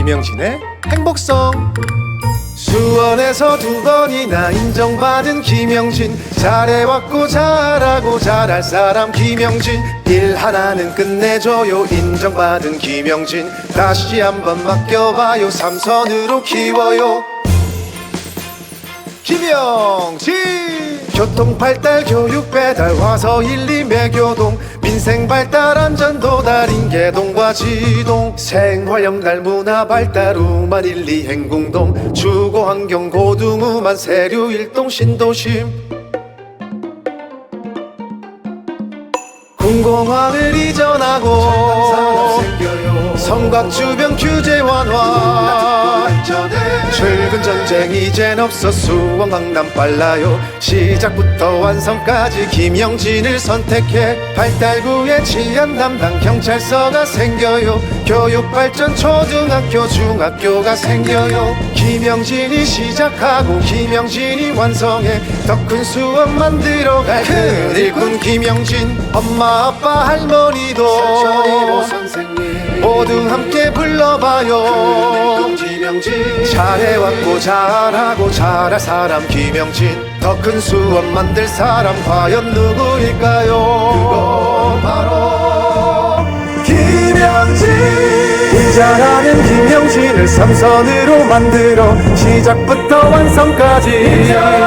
김영진의 행복성. 수원에서 두 번이나 인정받은 김영진 잘해왔고 잘하고 잘할 사람 김영진 일 하나는 끝내줘요 인정받은 김영진 다시 한번 맡겨봐요 삼선으로 키워요. 김영진 교통 발달 교육 배달 와서 1, 2 매교동 민생 발달 안전 도 달 인계동과 지동. 생활 영달 문화 발달 우만 1, 2 행궁동. 주거 환경 고등 우만 세류 일동 신도심. 공공화를 이전하고 성곽 주변 규제 완화 출근 전쟁 이젠 없어 수원 강남 빨라요. 시작부터 완성까지 김영진을 선택해 발달구에 치안 담당 경찰서가 생겨요. 교육 발전 초등학교 중학교가 생겨요. 김영진이 시작하고 김영진이 완성해 더 큰 수원 만들어갈 큰 일꾼 김영진 엄마 아빠 할머니도 모두 함께 불러봐요 잘해왔고 잘하고 잘할 사람 김영진. 더 큰 수원 만들 사람 과연 누구일까요? 그건 바로 김영진. 일 잘하는 김영진을 삼선으로 만들어 시작부터 완성까지. 김영진